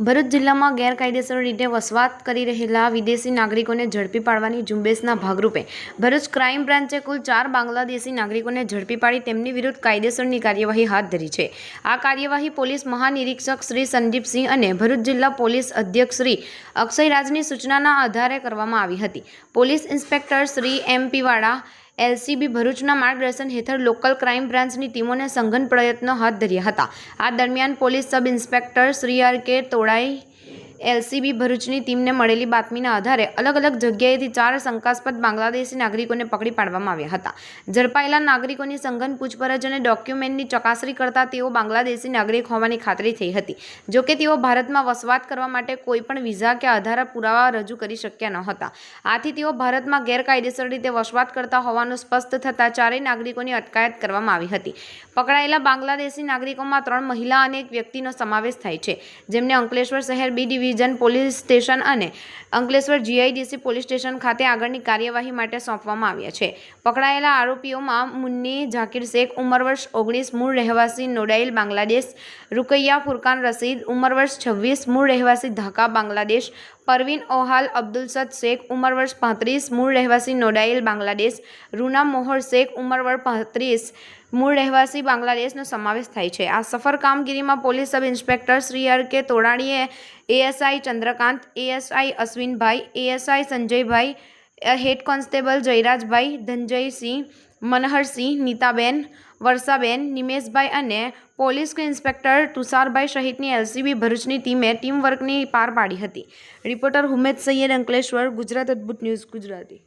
ભરૂચ જિલ્લામાં ગેરકાયદેસર રીતે વસવાટ કરી રહેલા વિદેશી નાગરિકોને ઝડપી પાડવાની ઝુંબેશના ભાગરૂપે ભરૂચ ક્રાઇમ બ્રાન્ચે કુલ ચાર બાંગ્લાદેશી નાગરિકોને ઝડપી પાડી તેમની વિરુદ્ધ કાયદેસરની કાર્યવાહી હાથ ધરી છે. આ કાર્યવાહી પોલીસ મહાનિરીક્ષક શ્રી સંદીપસિંહ અને ભરૂચ જિલ્લા પોલીસ અધ્યક્ષ શ્રી અક્ષયરાજની સૂચનાના આધારે કરવામાં આવી હતી. Police inspector Shri M P Vala LCB ભરૂચના માર્ગદર્શન હેઠળ લોકલ ક્રાઇમ બ્રાન્ચની ટીમોને સંઘન પ્રયત્નો હાથ ધર્યા હતા. આ દરમિયાન police sub inspector Shri R K તોડાઈ LCB ભરૂચની ટીમને મળેલી બાતમીના આધારે અલગ અલગ જગ્યાએથી ચાર શંકાસ્પદ બાંગ્લાદેશી નાગરિકોને પકડી પાડવામાં આવ્યા હતા. ઝડપાયેલા નાગરિકોની સંઘન પૂછપરછ અને ડોક્યુમેન્ટની ચકાસણી કરતા તેઓ બાંગ્લાદેશી નાગરિક હોવાની ખાતરી થઈ હતી. જોકે તેઓ ભારતમાં વસવાટ કરવા માટે કોઈપણ વિઝા કે આધાર પુરાવા રજૂ કરી શક્યા ન હતા. આથી તેઓ ભારતમાં ગેરકાયદેસર રીતે વસવાટ કરતા હોવાનું સ્પષ્ટ થતાં ચારેય નાગરિકોની અટકાયત કરવામાં આવી હતી. પકડાયેલા બાંગ્લાદેશી નાગરિકોમાં ત્રણ મહિલા અને એક વ્યક્તિનો સમાવેશ થાય છે. જેમને અંકલેશ્વર શહેર બી પોલીસ સ્ટેશન અને અંકલેશ્વર જીઆઈડીસી પોલીસ સ્ટેશન ખાતે આગળની કાર્યવાહી માટે સોંપવામાં આવ્યા છે. પકડાયેલા આરોપીઓમાં મુન્ની ઝાકીર શેખ, ઉંમર વર્ષ ઓગણીસ, મૂળ રહેવાસી નોડાઇલ, બાંગ્લાદેશ, રૂકૈયા ફુરકાન રસીદ ઉંમર વર્ષ છવ્વીસ, મૂળ રહેવાસી ઢાકા, બાંગ્લાદેશ પરવીન ઓહાલ અબ્દુલસદ શેખ ઉંમર વર્ષ પાંત્રીસ, મૂળ રહેવાસી નોડાયેલ બાંગ્લાદેશ. રૂના મોહર, શેખ ઉંમર વર્ષ પાંત્રીસ, મૂળ રહેવાસી બાંગ્લાદેશનો સમાવેશ થાય છે. આ સફર કામગીરીમાં police sub inspector Shri R K તોડાણીએ ASI Chandrakant ASI અશ્વિનભાઈ એએસઆઈ સંજયભાઈ હેડ કોન્સ્ટેબલ જયરાજભાઈ, ધનજયસિંહ, મનહરસિંહ, નીતાબેન, વર્ષાબેન, નિમેશભાઈ અને પોલીસ ઇન્સ્પેક્ટર તુષારભાઈ સહિતની એલસીબી ભરૂચની ટીમે ટીમ વર્કની પાર પાડી હતી. રિપોર્ટર હુમેદ સૈયદ અંકલેશ્વર, ગુજરાત અદ્ભુત ન્યૂઝ, ગુજરાતી.